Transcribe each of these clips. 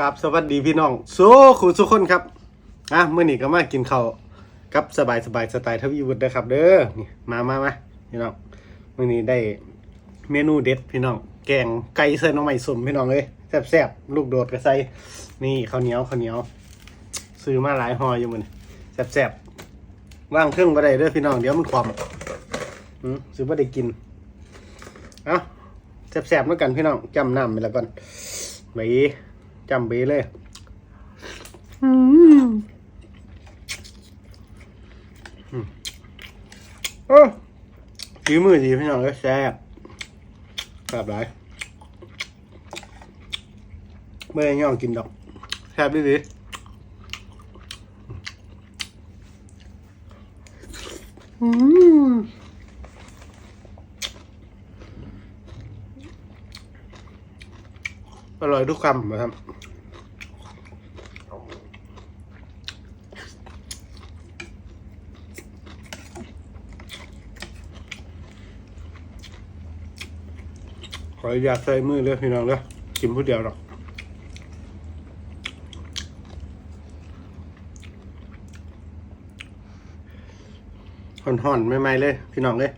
กับสวัสดีพี่น้องโซคุณสุกคนครับอะเมื่อนี้ก็มากินข้าวกับสบายสบายสไตล์ทวีวุฒินะครับ เด้อนี่มามามาพี่น้องเมื่อนี้ได้เมนูเด็ดพี่น้อง แกงไก่ใส่น้องใหม่สมพี่น้องเลยแซ่บๆลูกโดดกระใส่นี่ข้าวเหนียวข้าวเหนียว ซื้อมาหลายห่ออยู่มันแซ่บๆว่างเครื่องบ่ได้เด้อพี่น้องเดี๋ยวมันความอืมซื้อบ่ได้กินเอ้าแซ่บๆแล้วกันพี่น้องจำน้ำไปแล้วก่อนไว้ จำเบเลยอืมอืมโอ้ฝีมือดีพี่น้องเลยแซ่บแบบไรไม่ได้ย่องกินดอกแซ่บดีดีอืม อร่อยทุกคำนะครับขออนุญาตใส่มือเลยพี่น้องเลยกินผู้เดียวหรอกห่อนๆไม่ๆเลย พี่น้องเลย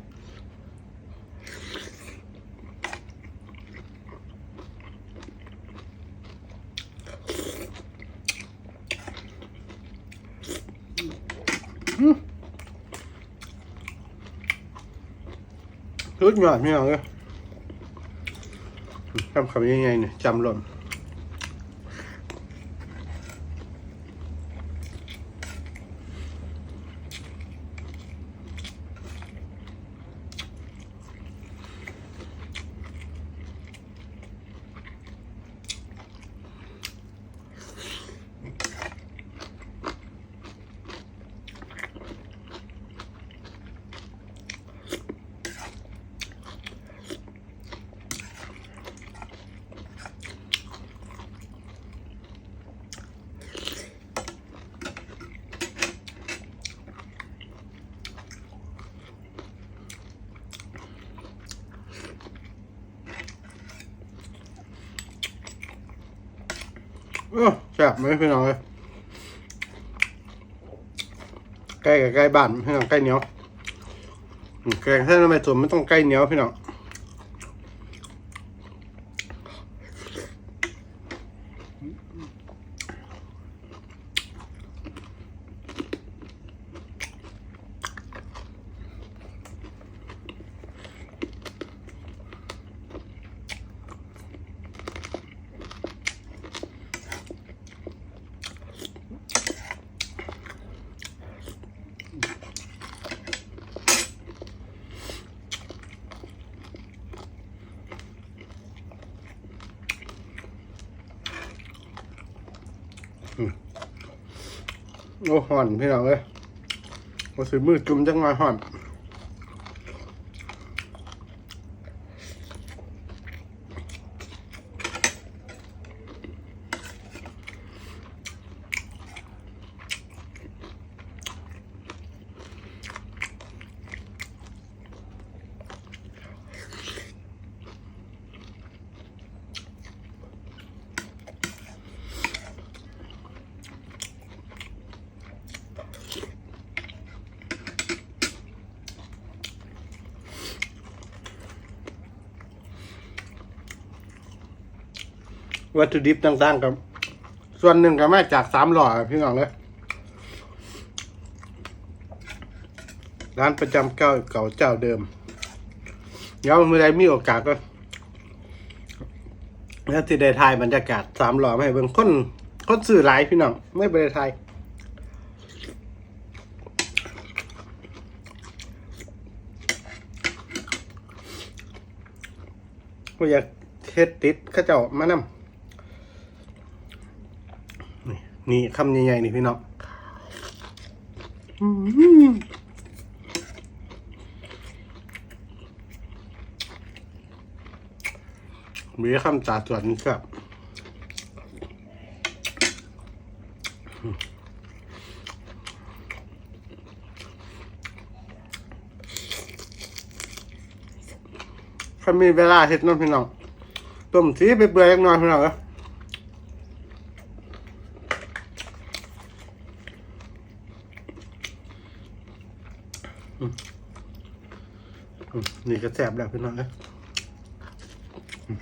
รุดยอดพี่น้อาเลยทำคำยังไงเนี่ยจำหล่น เออแซ่บไหมพี่น้องเลยใกล้กับใกล้บ้านพี่น้องใกล้เหนียวแกงเส้นทำไมส่วนไม่ต้องใกล้เหนียวพี่น้อง โอ้ห่อนพี่น้องเลยโอ้สือมือจุ่มจังไงห่อน วัตถุดิบต่างๆกับส่วนหนึ่งก็มาจากสามหล่อพี่น้องเลยร้านประจำเก่าเก่าเจ้าเดิมเดี๋ยวเมื่อใดมีโอกาสก็แล้วที่ได้ทายบรรยากาศสามหล่อมาให้เบิ่งคนคนสื่อหลายพี่น้องไม่ไปได้ทายก็อยากเฮ็ดติดเข้าเจ้ามานำ นี่คำใหญ่ๆนี่พี่น้องมีคำจ่าจวนครับถ้ามีเวลาเห็ดน้องพี่น้องต้มสีไปเปื่อยๆจักหน่อยพี่น้องเอ้ย นี่ก็แสบแล้วพี่น้องเอ้ยอืม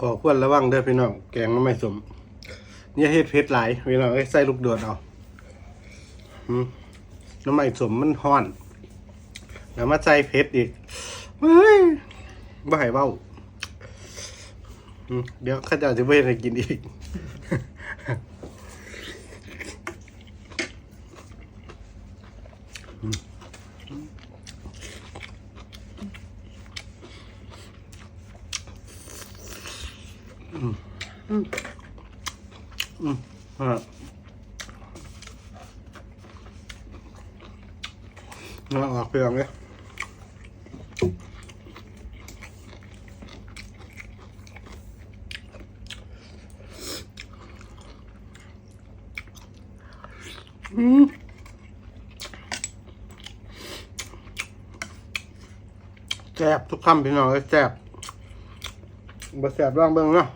ขอควรระวังเด้อพี่น้อง แกงน้ำไม่สม เนี่ยเฮ็ดเผ็ดหลายพี่น้องเอ้ยใส่ลูกโดดเอา น้ำไม่สมมันฮ้อน แล้วมาใส่เผ็ดอีกเฮ้ยบ่ให้เว้าเดี๋ยวข้าจ้าจะไปให้กินอีกฮะ น่าออกเปลืองเลยอืมแซ่บทุกคำพี่น้องเลยแซ่บบ่แซ่บร่างเบิ่งเนาะ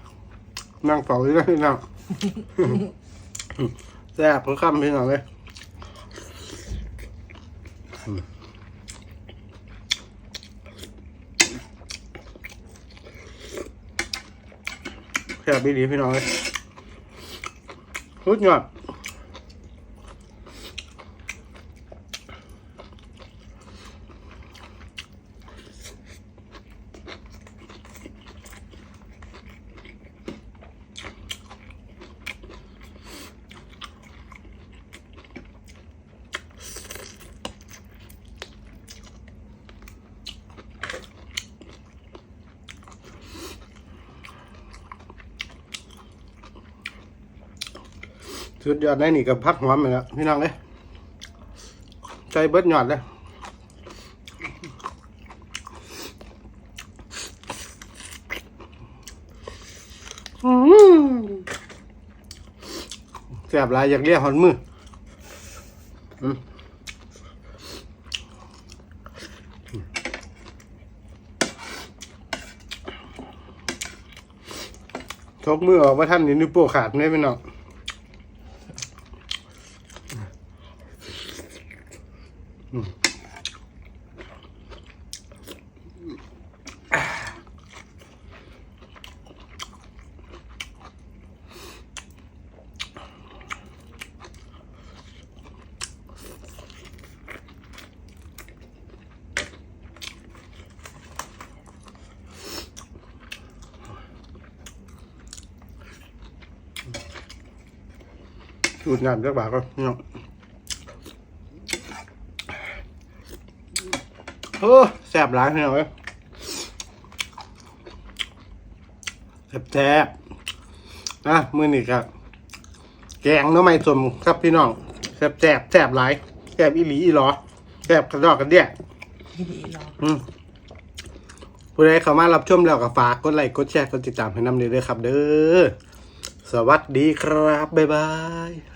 นั่งเฝ้าอยู่นะพี่น้อง แซ่บทุกคำพี่น้องเลย อืมแซ่บดีพี่น้อ สุดยอดได้นี่กับพักหอมไปแล้วพี่น้องเลยใจเบิดหยอดเลยแสบหลายอยากเรียกหอนมือทกมือออกว่าท่านนี่นิ้วโป้ขาดไหมพี่น้อง สูตรงานจักบาทก็พี่น้องโอ้แซ่บหลายพี่น้องเอ้ยแซ่บๆนะมื้อนี้ครับแกงหน้ำไม้สมครับพี่น้องแซ่บแซ่บแซ่บหลายแซ่บอีหลีอีหลอแซ่บกระดอกกระเดี่ยดีดีรออืมผู้ใดเข้ามารับชมแล้วก็ฝากกดไลค์กดแชร์กดติดตามให้นำเด้อครับ เด้อสวัสดีครับ บ๊ายบาย